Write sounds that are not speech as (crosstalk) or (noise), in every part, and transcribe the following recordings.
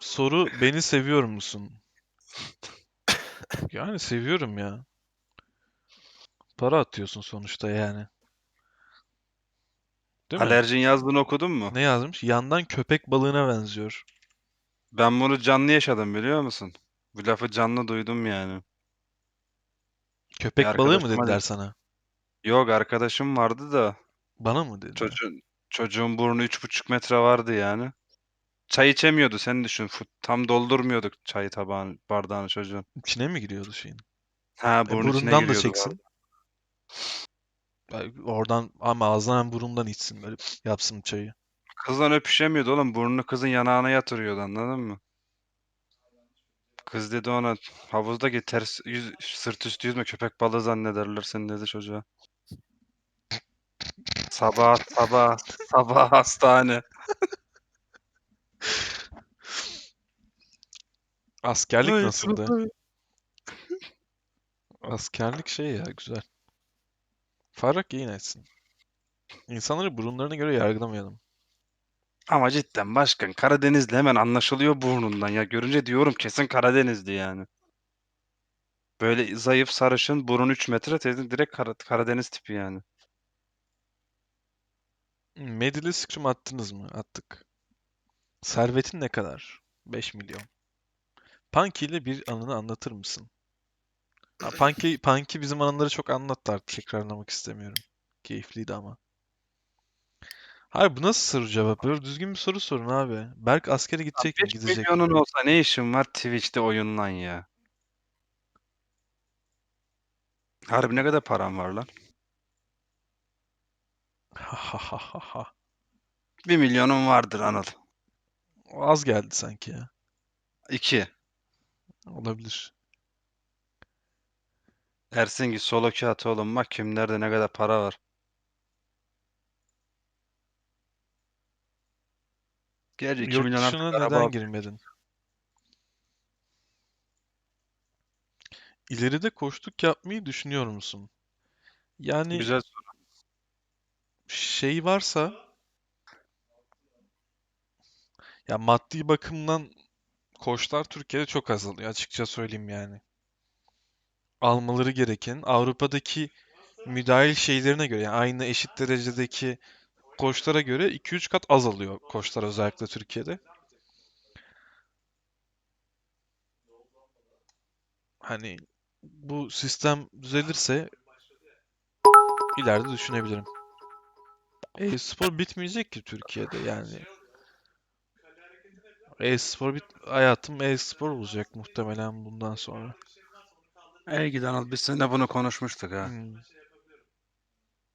Soru beni seviyor musun? (laughs) Yani seviyorum ya. Para atıyorsun sonuçta yani. Değil mi? Alerjin yazdığını okudun mu? Ne yazmış? Yandan köpek balığına benziyor. Ben bunu canlı yaşadım biliyor musun? Bu lafı canlı duydum yani. Köpek Bir balığı mı arkadaşıma dediler dedi. sana? Yok arkadaşım vardı da Bana mı dediler? çocuğun çocuğun burnu üç buçuk metre vardı yani. Çay içemiyordu sen düşün. Tam doldurmuyorduk çay tabağını, bardağını çocuğun. İçine mi giriyordu şeyin? Ha E, burun içine burundan da giriyordu çeksin. Ay, Oradan ama ağzından hem burundan içsin böyle yapsın çayı. Kızdan öpüşemiyordu oğlum. Burnunu kızın yanağına yatırıyordu anladın mı? Kız dedi ona havuzdaki ters yüz, sırt üstü yüzme köpek balığı zannederler seni dedi çocuğa. Sabah sabah sabah hastane. Askerlik Ay, nasıldı? Askerlik şey ya güzel. Farrak yayın etsin. İnsanları burunlarına göre yargılamayalım. Ama cidden başkan Karadenizli hemen anlaşılıyor burnundan ya. Görünce diyorum kesin Karadenizli yani. Böyle zayıf sarışın burun 3 metre dedim direkt Kara- Karadeniz tipi yani. Medili scrim attınız mı? Attık. Servetin ne kadar? 5 milyon. Punky ile bir anını anlatır mısın? (laughs) Ha, Punky, Punky bizim anıları çok anlattı artık tekrarlamak istemiyorum. Keyifliydi ama. Hayır bu nasıl soru cevap? Böyle düzgün bir soru sorun abi. Berk askere gidecek mi? 5 Gidecek mi? milyonun olsa ne işin var Twitch'te oyunlan ya. Harbi ne kadar param var lan? Ha ha ha ha ha. 1 milyonum vardır Anıl. Az geldi sanki ya. 2. Olabilir. Dersin ki solo kağıt oğlum bak kimlerde ne kadar para var. Gerçi 2 Yurt milyon dışına araba neden al. girmedin? İleride koçluk yapmayı düşünüyor musun? Yani Güzel soru. şey varsa ya maddi bakımdan koçlar Türkiye'de çok azalıyor açıkça söyleyeyim yani. Almaları gereken Avrupa'daki müdahil şeylerine göre yani aynı eşit derecedeki koçlara göre 2-3 kat azalıyor koçlar özellikle Türkiye'de. Hani bu sistem düzelirse ileride düşünebilirim. E-spor bitmeyecek ki Türkiye'de yani. E-spor bit hayatım e-spor olacak muhtemelen bundan sonra. Ey gidi Anıl biz seninle bunu konuşmuştuk ha. Hmm.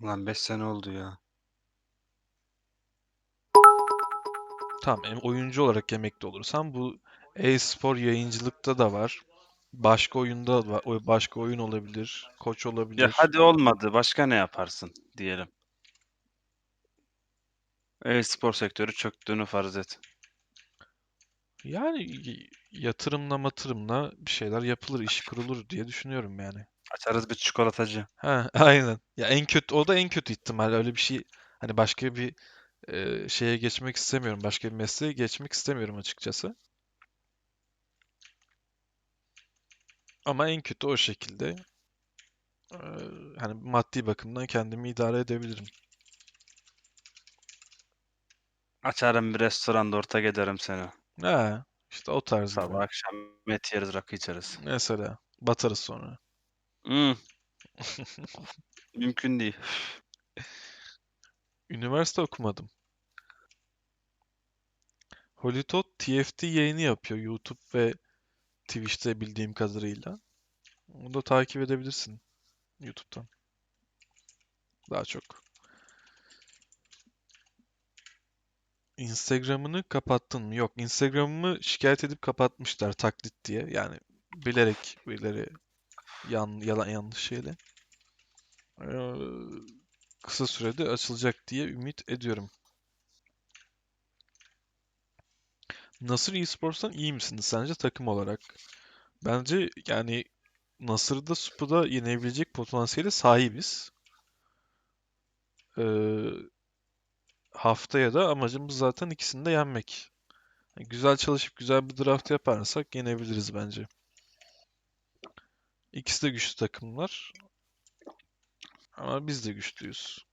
Ulan 5 sene oldu ya. Tamam, em- oyuncu olarak emekli olursam bu e-spor yayıncılıkta da var. Başka oyunda var. Başka oyun olabilir. Koç Ya olabilir. hadi olmadı başka ne yaparsın diyelim. E-spor sektörü çöktüğünü farz et. Yani y- yatırımla matırımla bir şeyler yapılır, iş kurulur diye düşünüyorum yani. Açarız bir çikolatacı. Ha, (laughs) aynen. Ya en kötü o da en kötü ihtimal. Öyle bir şey hani başka bir e, şeye geçmek istemiyorum. Başka bir mesleğe geçmek istemiyorum açıkçası. Ama en kötü o şekilde e, hani maddi bakımdan kendimi idare edebilirim. Açarım bir restoranda ortak ederim seni. Ha, işte o tarz gibi. Sabah akşam met yeriz rakı içeriz. Mesela batarız sonra. Hmm. (laughs) Mümkün değil. Üniversite okumadım. Holitot TFT yayını yapıyor YouTube ve Twitch'te bildiğim kadarıyla. Onu da takip edebilirsin YouTube'dan. Daha çok. Instagram'ını kapattın mı? Yok, Instagram'ımı şikayet edip kapatmışlar taklit diye. Yani bilerek birileri yan, yalan yanlış şeyle. Ee, kısa sürede açılacak diye ümit ediyorum. Nasır Esports'tan iyi misiniz sence takım olarak? Bence yani Nasır'da Supa'da yenebilecek potansiyele sahibiz. Ee, haftaya da amacımız zaten ikisini de yenmek. Güzel çalışıp güzel bir draft yaparsak yenebiliriz bence. İkisi de güçlü takımlar. Ama biz de güçlüyüz.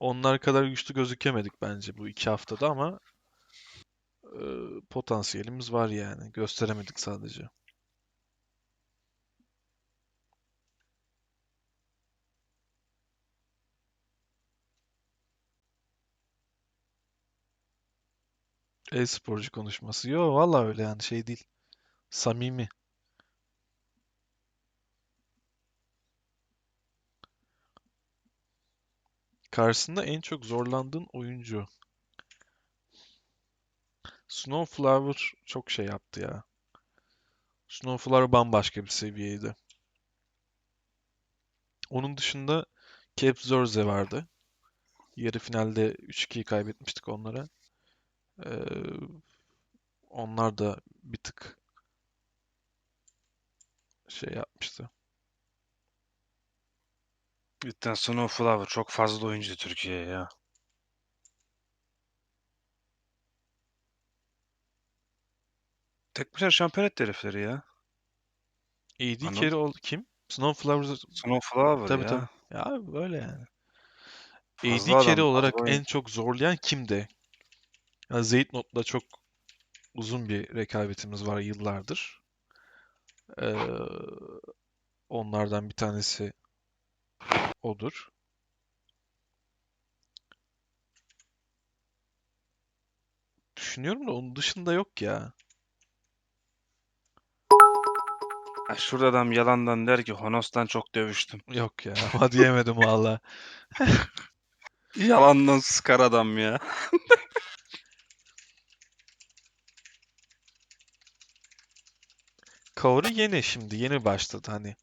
Onlar kadar güçlü gözükemedik bence bu iki haftada ama e, potansiyelimiz var yani. Gösteremedik sadece. E-sporcu konuşması. Yo vallahi öyle yani şey değil. Samimi. Karşısında en çok zorlandığın oyuncu. Snowflower çok şey yaptı ya. Snowflower bambaşka bir seviyeydi. Onun dışında Cap Zorze vardı. Yarı finalde 3-2'yi kaybetmiştik onlara. Ee, onlar da bir tık şey yapmıştı. Cidden Snowflower çok fazla oyuncu Türkiye'ye ya. Tek başına şampiyon etti herifleri ya. AD carry ol kim? Snowflower Snowflower tabii ya. tabii. Ya abi böyle yani. AD Fazla carry adam, olarak fazla en çok zorlayan kimdi? Ya Zeytnot'la çok uzun bir rekabetimiz var yıllardır. Ee, onlardan bir tanesi odur. Düşünüyorum da onun dışında yok ya. Ha, şurada adam yalandan der ki Honos'tan çok dövüştüm. Yok ya. Ama diyemedim valla. (laughs) Yalandan sıkar adam ya. (laughs) Kaori yeni şimdi. Yeni başladı hani.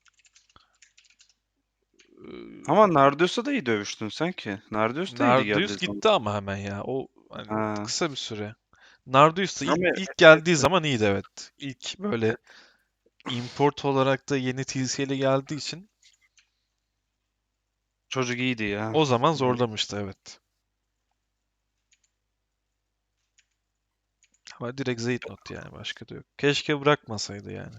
Ee, Ama Nardius'la da iyi dövüştün sen ki. Nardius da iyi geldi. Nardius gitti ama hemen ya. O hani Ha. kısa bir süre. Nardius da ilk, Ama ilk geldiği zaman iyiydi evet. İlk böyle import olarak da yeni TCL'e geldiği için Çocuk iyiydi ya. o zaman zorlamıştı evet. Ama direkt Zeytnot yani başka da yok. Keşke bırakmasaydı yani.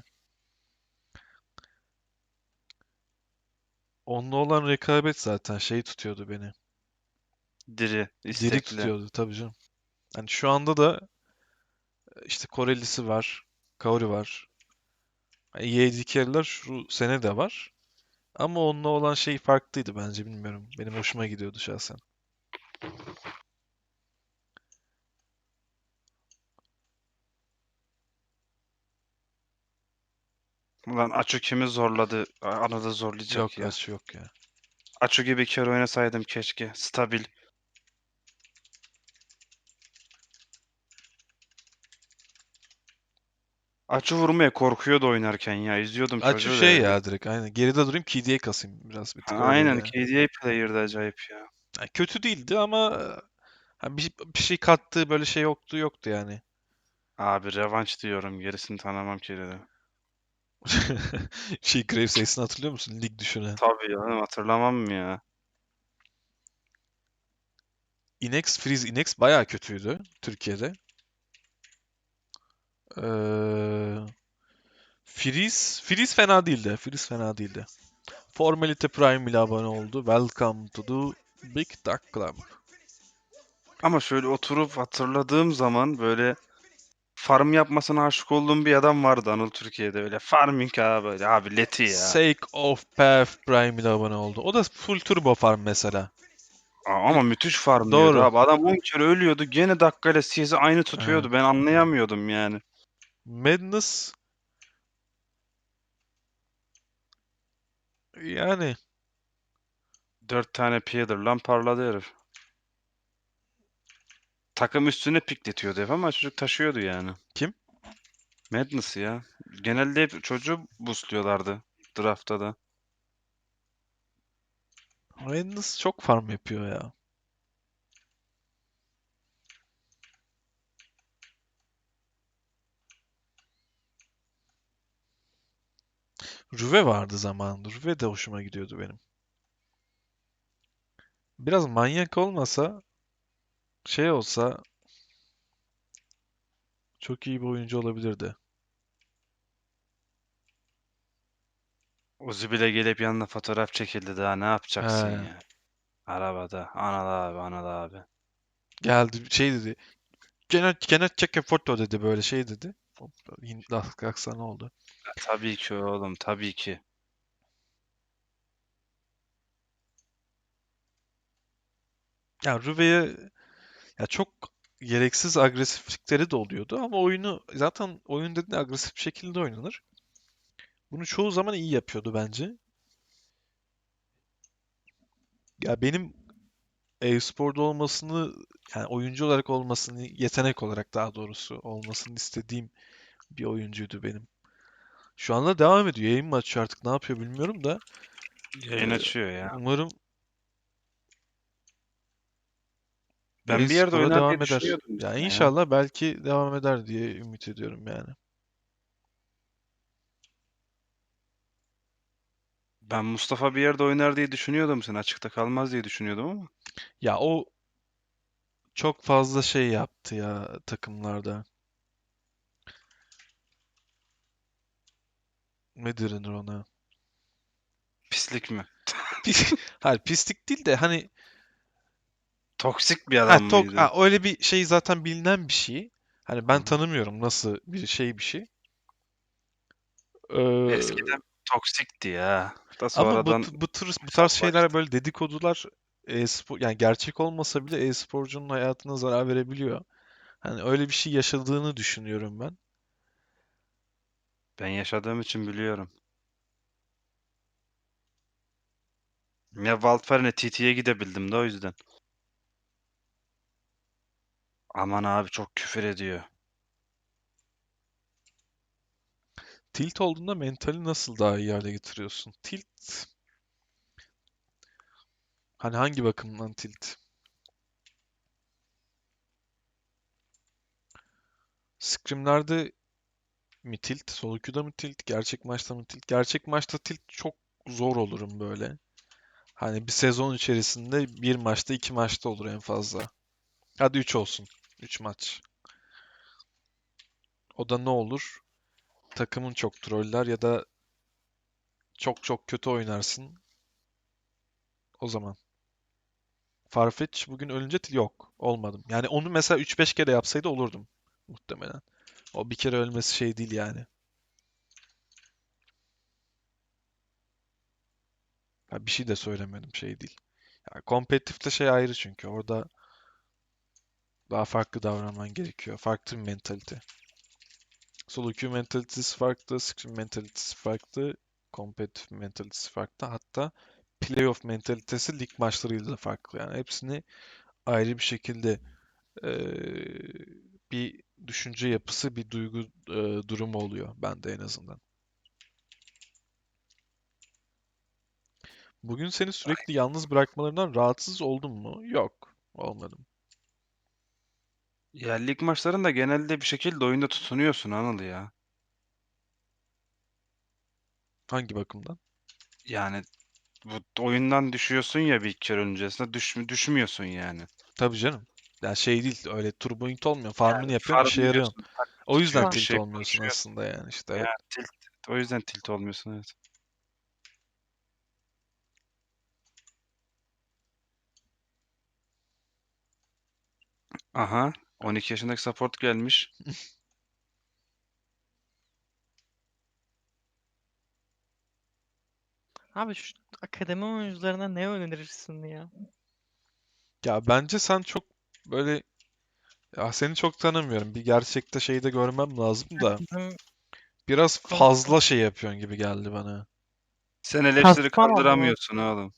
Onunla olan rekabet zaten şey tutuyordu beni. Diri, Diri istekli. tutuyordu tabii canım. Hani şu anda da işte Korelisi var, Kaori var. Yani EA carry'ler şu sene de var. Ama onunla olan şey farklıydı bence bilmiyorum. Benim hoşuma gidiyordu şahsen. Ulan Açu kimi zorladı? Anada zorlayacak Yok ya. aç yok ya. Açu gibi kere oynasaydım keşke. Stabil. Açı vurmaya korkuyordu oynarken ya. İzliyordum Açı çocuğu şey da. ya direkt aynen. Geride durayım KD'ye kasayım biraz bir tık Aynen. KDA player'dı acayip ya. Yani kötü değildi ama ha, bir, bir şey kattığı böyle şey yoktu yoktu yani. Abi revanş diyorum. Gerisini tanımam ki dedi. (laughs) Şey Graves Ace'ini hatırlıyor musun? Lig düşüren. Tabii ya hatırlamam mı ya? Inex, Freeze Inex bayağı kötüydü Türkiye'de. Ee, Freeze, Freeze fena değildi. Freeze fena değildi. Formalite Prime ile abone oldu. Welcome to the Big Duck Club. Ama şöyle oturup hatırladığım zaman böyle farm yapmasına aşık olduğum bir adam vardı Anıl Türkiye'de öyle. Farming abi böyle abi leti ya. Sake of Path Prime ile abone oldu. O da full turbo farm mesela. Aa, Ama müthiş farm Doğru. diyordu abi. Adam 10 kere ölüyordu. Gene dakikayla CS'i aynı tutuyordu. Ben anlayamıyordum yani. Madness yani 4 tane Peter'lan parladı herif. Takım üstüne pikletiyordu hep ama çocuk taşıyordu yani. Kim? Madness ya. Genelde hep çocuğu boostluyorlardı draftta da. Madness çok farm yapıyor ya. Rüve vardı zamanında. Rüve de hoşuma gidiyordu benim. Biraz manyak olmasa şey olsa Çok iyi bir oyuncu olabilirdi. Uzi bile gelip yanına fotoğraf çekildi daha ne yapacaksın He. ya? Arabada. Analı abi, analı abi. Geldi şey dedi. Gene gene check a photo dedi böyle şey dedi. Hintli aksanı oldu. Ya tabii ki oğlum, tabii ki. Ya Rüve'ye ya çok gereksiz agresiflikleri de oluyordu ama oyunu zaten oyun dediğin agresif bir şekilde oynanır. Bunu çoğu zaman iyi yapıyordu bence. Ya benim e-sporda olmasını yani oyuncu olarak olmasını, yetenek olarak daha doğrusu olmasını istediğim bir oyuncuydu benim. Şu anda devam ediyor. Yayın mı açıyor artık ne yapıyor bilmiyorum da. Yayın Ee, açıyor ya. Umarım Ben bir yerde oynar devam diye eder. düşünüyordum Ya işte ya. inşallah belki devam eder diye ümit ediyorum yani. Ben Mustafa bir yerde oynar diye düşünüyordum sen açıkta kalmaz diye düşünüyordum ama. Ya o çok fazla şey yaptı ya takımlarda. Ne denir ona? Pislik mi? Pis- (laughs) Hayır pislik değil de hani Toksik bir ha, adam tok, mıydı? ha, öyle bir şey zaten bilinen bir şey. Hani ben Hı tanımıyorum nasıl bir şey bir şey. Ee, Eskiden toksikti ya. Da ama bu, sonradan bu tür bu tarz şeyler böyle dedikodular e-spor yani gerçek olmasa bile e-sporcunun hayatına zarar verebiliyor. Hani öyle bir şey yaşadığını düşünüyorum ben. Ben yaşadığım için biliyorum. Ya Wildfire'ne TT'ye gidebildim de o yüzden. Aman abi çok küfür ediyor. Tilt olduğunda mentali nasıl daha iyi hale getiriyorsun? Tilt hani hangi bakımdan tilt? Scrimlerde mi tilt? Solo queue'da mı tilt? Gerçek maçta mı tilt? Gerçek maçta tilt çok zor olurum böyle. Hani bir sezon içerisinde bir maçta iki maçta olur en fazla. Hadi 3 olsun. 3 maç. O da ne olur? Takımın çok troller ya da çok çok kötü oynarsın. O zaman. Farfetch bugün ölünce yok. Olmadım. Yani onu mesela 3-5 kere yapsaydı olurdum. Muhtemelen. O bir kere ölmesi şey değil yani. Ya bir şey de söylemedim şey değil. Ya kompetitifte şey ayrı çünkü. Orada daha farklı davranman gerekiyor. Farklı bir mentalite. Solo queue mentalitesi farklı, scrim mentalitesi farklı, kompetitif mentalitesi farklı. Hatta playoff mentalitesi lig maçlarıyla da farklı. Yani hepsini ayrı bir şekilde eee, bir düşünce yapısı, bir duygu eee, durumu oluyor bende en azından. Bugün seni sürekli yalnız bırakmalarından rahatsız oldun mu? Yok, olmadım. Ya lig maçlarında genelde bir şekilde oyunda tutunuyorsun Anıl ya. Hangi bakımdan? Yani bu oyundan düşüyorsun ya bir kere öncesinde düş, düşmüyorsun yani. Tabii canım. Yani şey değil, öyle turbo int olmuyor. Farmını yapıyorsun, işe farm yarıyorsun. diyorsun, O yüzden bir tilt şey olmuyorsun konuşuyorsun. aslında yani işte. Ya Evet. tilt. O yüzden tilt olmuyorsun evet. Aha 12 yaşındaki support gelmiş. (laughs) Abi şu akademi oyuncularına ne önerirsin ya? Ya bence sen çok böyle ya seni çok tanımıyorum. Bir gerçekte şeyi de görmem lazım da (laughs) Bizim biraz fazla şey yapıyorsun gibi geldi bana. Sen eleştiri Kasman ama. kaldıramıyorsun oğlum.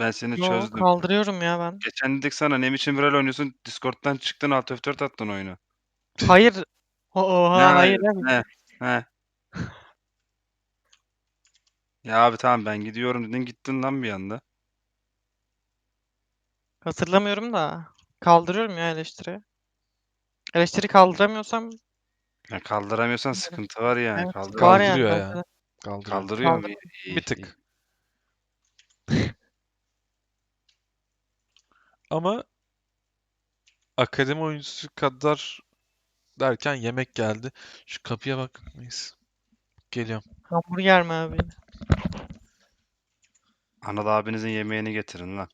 Ben seni Yo çözdüm. kaldırıyorum ya ben. Geçen dedik sana ne biçim viral oynuyorsun. Discord'dan çıktın alt F4 attın oyunu. Hayır. O- (laughs) Oha Ne hayır abi. He, he. Ya abi tamam ben gidiyorum dedin gittin lan bir anda. Hatırlamıyorum da. Kaldırıyorum ya eleştiri. Eleştiri kaldıramıyorsam Ya kaldıramıyorsan sıkıntı var yani. evet, Kaldır. var yani Kaldırıyor ya. Kaldırıyor. Kaldırıyor mu? Kaldır- İyi, Bir tık. Ama akademi oyuncusu kadar derken yemek geldi. Şu kapıya bak mıyız? Geliyorum. Hamburger mi abi? Anıl abinizin yemeğini getirin lan.